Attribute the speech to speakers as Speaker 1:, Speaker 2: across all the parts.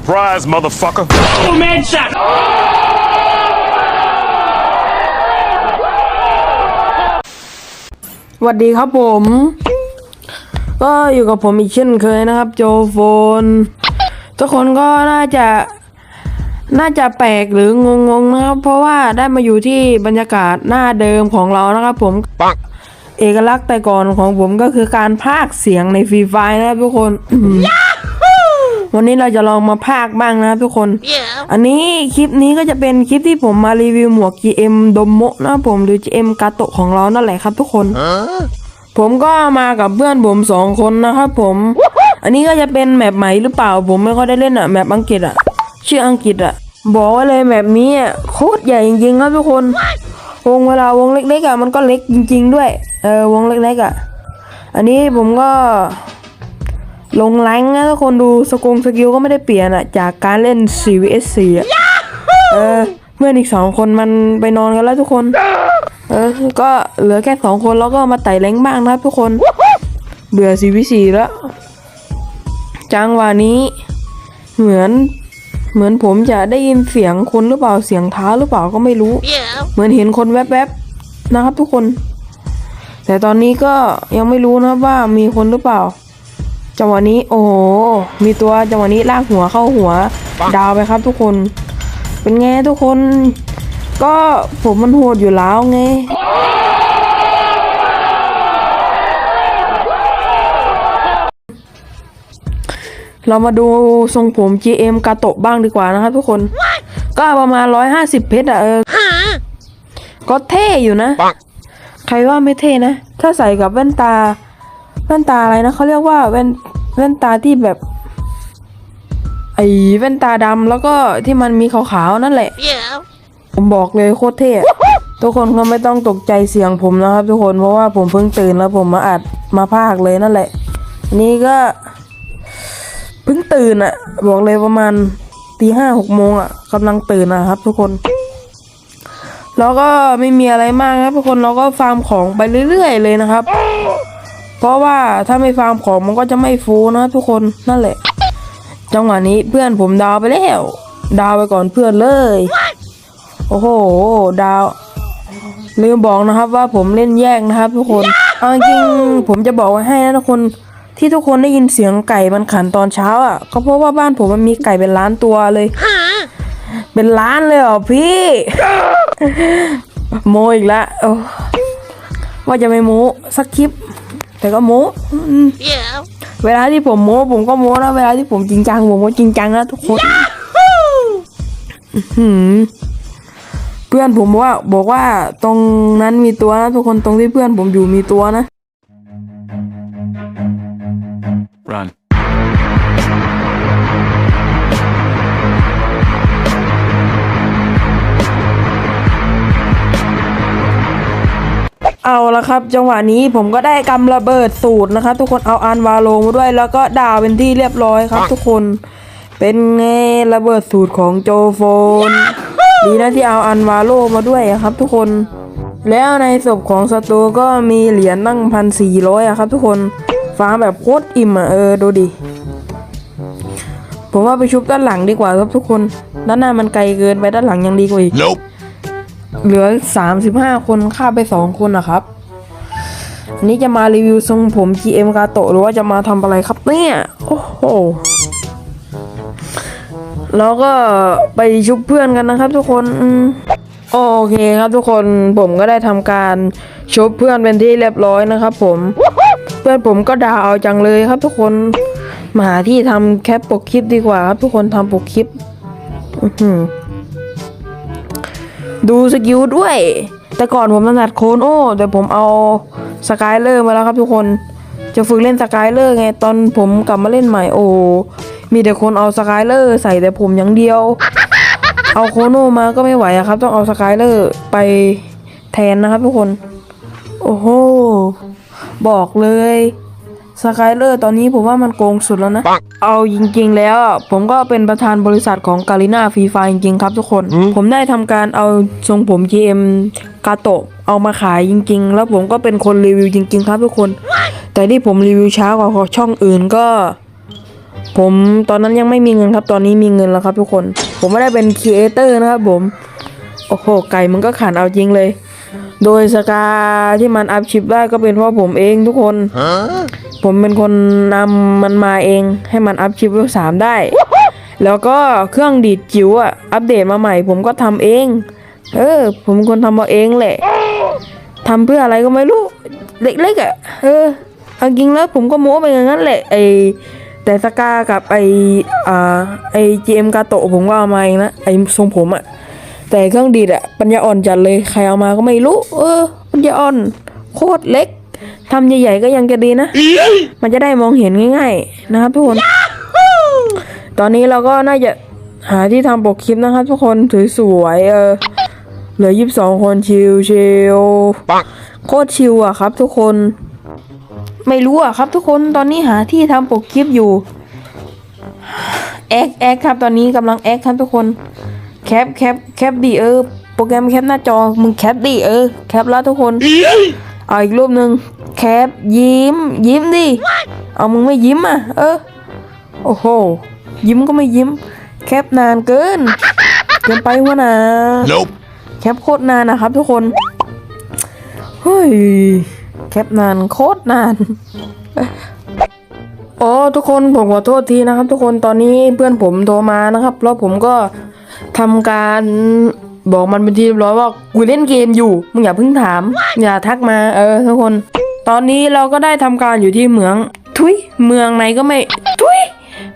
Speaker 1: Surprise, motherfucker.
Speaker 2: Man shot.
Speaker 3: สวัสดีครับผม ก็อยู่กับผมอีกเช่นเคยนะครับ โจโฟน ทุกคนก็น่าจะน่าจะแปลกหรืองงๆนะครับ เพราะว่าได้มาอยู่ที่บรรยากาศหน้าเดิมของเรานะครับ ผม
Speaker 1: Bonk.
Speaker 3: เอกลักษณ์แต่ก่อนของผมก็คือการพากย์เสียงในฟรีไฟนะครับทุกคนอืม วันนี้เราจะลองมาพากย์บ้างนะครับทุกคน อันนี้คลิปนี้ก็จะเป็นคลิปที่ผมมารีวิวหมวก GM ดมโมะนะครับผมหรือ GM กาโตะของเรานั่นแหละครับทุกคน ผมก็มากับเพื่อนผมสองคนนะครับผม อันนี้ก็จะเป็นแมปใหม่หรือเปล่า ผมไม่ค่อยได้เล่นอะแมปอังกฤษอะชื่ออังกฤษอะบอกไว้เลยแมปนี้อะโคตรใหญ่จริงๆครับทุกคน วงเวลาวงเล็กๆอะมันก็เล็กจริง ๆ ด้วย เออวงเล็กๆอะอันนี้ผมก็ ลงแรงนะทุกคนดูสกงสกิลก็ไม่ได้เปลี่ยนอะจากการเล่น 4vs4 อะเออเพื่อนอีกสองคนมันไปนอนกันแล้วทุกคน เออ ก็เหลือแค่สองคนแล้วก็มาไต่แรงบ้างนะครับทุกคน เบื่อ 4v4 แล้วจังหวะนี้ เหมือนเหมือนผมจะได้ยินเสียงคนหรือเปล่าเสียงเท้าหรือเปล่าก็ไม่รู้ เหมือนเห็นคนแวบๆนะครับทุกคน แต่ตอนนี้ก็ยังไม่รู้นะครับว่ามีคนหรือเปล่า จังหวะนี้โอ้โหมีตัวจังหวะนี้ลากหัวเข้าหัว ดาวไปครับทุกคน เป็นไงทุกคน ก็ผมมันโหดอยู่แล้วไงเรามาดูทรงผม GM กาโตะบ้างดีกว่านะครับทุกคน ก็ประมาณ 150 เพชรอะเออก็เท่อยู่นะ
Speaker 1: Bonk.
Speaker 3: ใครว่าไม่เท่นะ ถ้าใส่กับแว่นตา แว่นตาอะไรนะเขาเรียกว่าแว่น แว่นตาที่แบบ ไอ้แว่นตาดำแล้วก็ที่มันมีขาวๆนั่นแหละ ผมบอกเลยโคตรเท่อะทุกคนก็ไม่ต้องตกใจเสียงผมนะครับ ทุกคนเพราะว่าผมเพิ่งตื่นแล้วผมมาอัดมาพากย์เลยนั่นแหละอันนี้ก็เพิ่งตื่นอะบอกเลยประมาณตีห้าหกโมงอะกำลังตื่นนะครับ ทุกคน แล้วก็ไม่มีอะไรมากครับทุกคนเราก็ฟาร์มของไปเรื่อยๆเลยนะครับ เพราะว่าถ้าไม่ฟาร์มของมันก็จะไม่ฟูนะทุกคนนั่นแหละ จังหวะนี้เพื่อนผมดาวไปแล้ว ดาวไปก่อนเพื่อนเลย โอ้โห ดาว ลืมบอกนะครับว่าผมเล่นแยกนะครับ ทุกคนเอาจริงผมจะบอกไว้ให้นะทุกคนที่ทุกคนได้ยินเสียงไก่มันขันตอนเช้าอะก็เพราะว่าบ้านผมมันมีไก่เป็นล้านตัวเลยเป็นล้านเลยเหรอพี่โมอีกล้วโอ้ว่าจะไม่โมสักคลิป แต่ก็โม้เวลาที่ผมโมผมก็โมนะเวลาที่ผมจริงจังผมก็จริงจังนะทุกคนเพื่อนผมว่าบอกว่าตรงนั้นมีตัวนะทุกคนตรงที่เพื่อนผมอยู่มีตัวนะ
Speaker 1: Run.
Speaker 3: เอาละครับ จังหวะนี้ผมก็ได้กำระเบิดสูตรนะครับ ทุกคนเอาอันวาโลมาด้วย แล้วก็ดาวเป็นที่เรียบร้อยครับ ทุกคนเป็นไงระเบิดสูตรของโจโฟนดีนะที่เอาอันวาโลมาด้วยอะครับ ทุกคน แล้วในศพของศัตรูก็มีเหรียญตั้งพันสี่ร้อยอะครับ ทุกคนฟ้าแบบโคตรอิ่มอะเออดูดิผมว่าไปชุบด้านหลังดีกว่าครับทุกคน ด้านหน้ามันไกลเกินไปด้านหลังยังดีกว่าอีก
Speaker 1: Nope.
Speaker 3: เหลือสามสิบห้าคนฆ่าไปสองคนนะครับอันนี้จะมารีวิวทรงผม GM กาโตะหรือว่าจะมาทำอะไรครับเนี่ย โอ้โหแล้วก็ไปชุบเพื่อนกันนะครับทุกคนโอเคครับทุกคนผมก็ได้ทำการชุบเพื่อนเป็นที่เรียบร้อยนะครับ ผม เพื่อนผมก็ด่าเอาจังเลยครับทุกคนมาหาที่ทำแคปปกคลิปดีกว่าครับทุกคนทำปกคลิป อือหือ ดูสกิลด้วย แต่ก่อนผมถนัดโคนโอ้แต่ผมเอาสกายเลอร์มาแล้วครับทุกคน จะฝึกเล่นสกายเลอร์ไงตอนผมกลับมาเล่นใหม่โอ้มีแต่คนเอาสกายเลอร์ใส่แต่ผมอย่างเดียว เอาโคโนมาก็ไม่ไหวครับ ต้องเอาสกายเลอร์ไปแทนนะครับทุกคน โอ้โห บอกเลย สกายเลอร์ตอนนี้ผมว่ามันโกงสุดแล้วนะ
Speaker 1: ปัง
Speaker 3: เอาจริงๆแล้วอะผมก็เป็นประธานบริษัทของกาลิน่าฟรีไฟจริงๆครับทุกคน ผมได้ทำการเอาทรงผม GM กาโตะเอามาขายจริง ๆ แล้วผมก็เป็นคนรีวิวจริง ๆ ครับทุกคน แต่ที่ผมรีวิวช้ากว่าช่องอื่นก็ ผมตอนนั้นยังไม่มีเงินครับ ตอนนี้มีเงินแล้วครับทุกคน ผมไม่ได้เป็นครีเอเตอร์นะครับผม โอ้โห ไก่มันก็ขันเอาจริงเลย โดยสกาที่มันอัพชิปได้ก็เป็นเพราะผมเองทุกคน ผมเป็นคนนำมันมาเอง ให้มันอัพชิปเวลสามได้ แล้วก็เครื่องดีดจิ๋วอะอัปเดตมาใหม่ ผมก็ทำเอง เออ ผมเป็นคนทำมาเองแหละทำเพื่ออะไรก็ไม่รู้ เล็กๆอะเออเอาจริงแล้วผมก็โม้ไปอย่างนั้นแหละไอแต่สกากับไออ่าไอจีเอ็มกาโตะผมก็เอามาเองนะไอทรงผมอะ แต่เครื่องดีดอะปัญญาอ่อนจัดเลยใครเอามาก็ไม่รู้ เออ ปัญญาอ่อน โคตรเล็กทำใหญ่ๆก็ยังจะดีนะ มันจะได้มองเห็นง่าย ๆ นะครับทุกคน ตอนนี้เราก็น่าจะหาที่ทำปกคลิปนะครับทุกคนสวยๆเออเหลือยี่สิบสองคนชิวชิวๆโคตรชิวอะครับ ทุกคน ไม่รู้อะครับ ทุกคนตอนนี้หาที่ทำปกคลิปอยู่แอคแอคครับ ตอนนี้กำลังแอคครับทุกคน แคปแคปแคปดิเออ โปรแกรมแคปหน้าจอ มึงแคปดิเออ แคปแล้วทุกคน เอาอีกรูปหนึ่งแคปยิ้ม ยิ้มดิ เอามึงไม่ยิ้มอะ เออ โอ้โห ยิ้มก็ไม่ยิ้ม แคปนานเกิน เกินไปวะนะ
Speaker 1: Nope.
Speaker 3: แคปโคตรนานนะครับทุกคน เฮ้ย แคปนานโคตรนานอ๋อทุกคนผมขอโทษทีนะครับ ทุกคนตอนนี้เพื่อนผมโทรมานะครับ แล้วผมก็ ทำการบอกมันเป็นที่เรียบร้อยว่ากูเล่นเกมอยู่มึงอย่าเพิ่งถาม อย่าทักมาเออทุกคน ตอนนี้เราก็ได้ทำการอยู่ที่เมือง ทุยเมืองไหนก็ไม่ทุย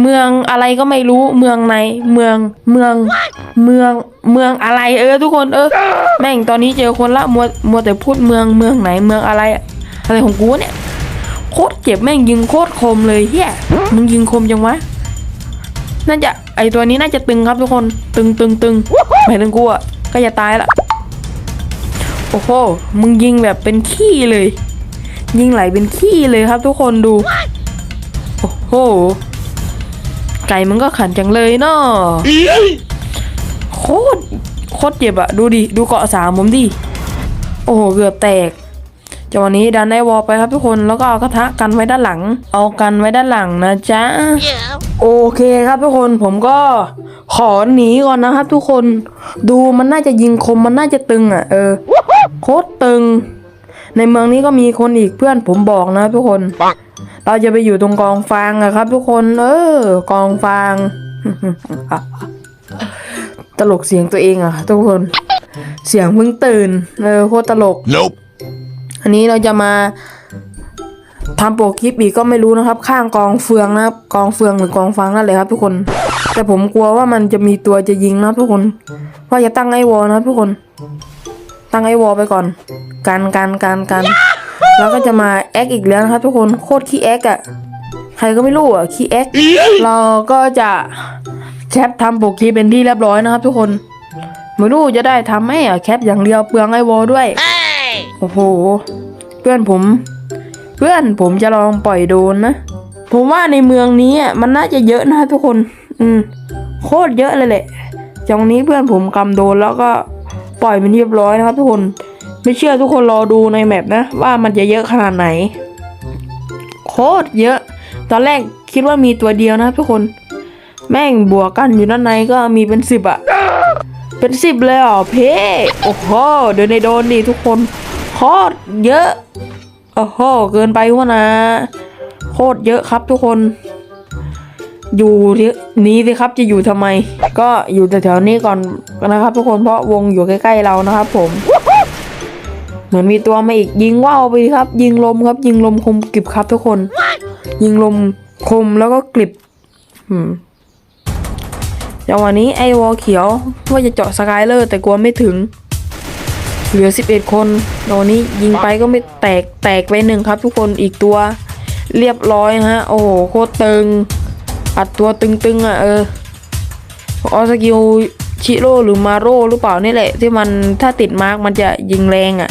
Speaker 3: เมืองอะไรก็ไม่รู้เมืองไหนเมืองเมืองเมืองเมืองอะไรเออทุกคนเออ แม่งตอนนี้เจอคนละมัวมัวแต่พูดเมืองเมืองไหนเมืองอะไร อะอะไรของกูเนี่ยโคตรเจ็บแม่งยิงโคตรคมเลยเฮียมึงยิงคมจังวะน่าจะ ไอตัวนี้น่าจะตึงครับทุกคน ตึงตึงตึงหมายถึงกูอะก็จะตายละ โอ้โห มึงยิงแบบเป็นขี้เลย ยิงไหลเป็นขี้เลยครับทุกคนดู โอ้โห ไก่มันก็ขันจังเลยเนาะโคตรโคตรเจ็บอะดูดิ ดูเกาะสามผมดิ โอ้โห เกือบแตกจังหวะนี้ดันได้วอลไปครับทุกคน แล้วก็เอากระทะกันไว้ด้านหลัง เอากันไว้ด้านหลังนะจ๊ะ โอเคครับทุกคนผมก็ขอหนีก่อนนะครับ ทุกคนดูมันน่าจะยิงคมมันน่าจะตึงอะเออโคตรตึง ในเมืองนี้ก็มีคนอีกเพื่อนผมบอกนะทุกคน เราจะไปอยู่ตรงกองฟางอะครับ ทุกคนเออกองฟาง ตลกเสียงตัวเองอะทุกคน เสียงเพิ่งตื่นเออโคตรตลก
Speaker 1: Nope.
Speaker 3: อันนี้เราจะมา ทำโปรคลิปอีกก็ไม่รู้นะครับ ข้างกองเฟืองนะครับ กองเฟืองหรือกองฟางนั่นแหละครับ ทุกคน แต่ผมกลัวว่ามันจะมีตัวจะยิงนะครับทุกคนว่าจะตั้งไอวอลนะครับทุกคน ตั้งไอวอลไปก่อนกันกันกันกันแล้วก็จะมาแอคอีกแล้วนะครับทุกคนโคตรขี้แอคอะใครก็ไม่รู้อะขี้แอคเราก็จะแคปทำโปรคลิปเป็นที่เรียบร้อยนะครับ ทุกคนไม่รู้จะได้ทำไหมอะแคปอย่างเดียวเปลืองไอวอลด้วยโอ้โห เพื่อนผมเพื่อนผมจะลองปล่อยโดนนะ ผมว่าในเมืองนี้อะมันน่าจะเยอะนะทุกคน อืม โคตรเยอะเลยแหละจากวันนี้เพื่อนผมกำโดนแล้วก็ปล่อยมันเรียบร้อยนะครับทุกคน ไม่เชื่อทุกคนรอดูในแมปนะ ว่ามันจะเยอะขนาดไหน โคตรเยอะ ตอนแรกคิดว่ามีตัวเดียวนะครับทุกคน แม่งบวกกันอยู่ด้านในก็มีเป็นสิบอะเป็นสิบเลยเหรอเพ่โอ้โหเดินในโดนดิทุกคนโคตรเยอะ อ้โหเกินไปวะนะ โคตรเยอะครับทุกคน อยู่นี้สิครับจะอยู่ทำไม ก็อยู่แถวๆนี้ก่อนนะครับ ทุกคนเพราะวงอยู่ใกล้ๆเรานะครับ ผม เหมือนมีตัวมาอีกยิงว่าวไปครับ ยิงลมครับ ยิงลมคมกริบครับ ทุกคน ยิงลมคมแล้วก็กริบอืมจังหวะนี้ไอวอลเขียวว่าจะเจาะสกายเลอร์แต่กลัวไม่ถึง เหลือ 11 คนตอนนี้ยิงไปก็ไม่แตกแตกไปหนึ่งครับ ทุกคนอีกตัว เรียบร้อยฮะ โอ้โหโคตรตึง อัดตัวตึงๆอะเออออสกิลชิโร่หรือมาโร่หรือเปล่านี่แหละ ที่มันถ้าติดมาร์กมันจะยิงแรงอะ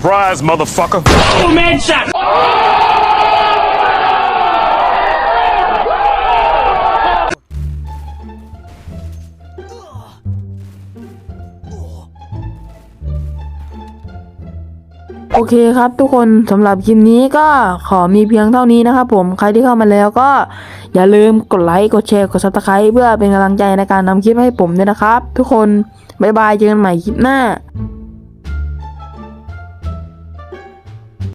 Speaker 1: Surprise, motherfucker.
Speaker 2: Oh,
Speaker 3: โอเคครับทุกคนสำหรับคลิปนี้ก็ขอมีเพียงเท่านี้นะครับผมใครที่เข้ามาแล้วก็อย่าลืมกดไลค์ กดแชร์ กด subscribe เพื่อเป็นกำลังใจในการทำคลิปให้ผมด้วยนะครับ ทุกคน บ๊ายบายเจอกันใหม่คลิปหน้า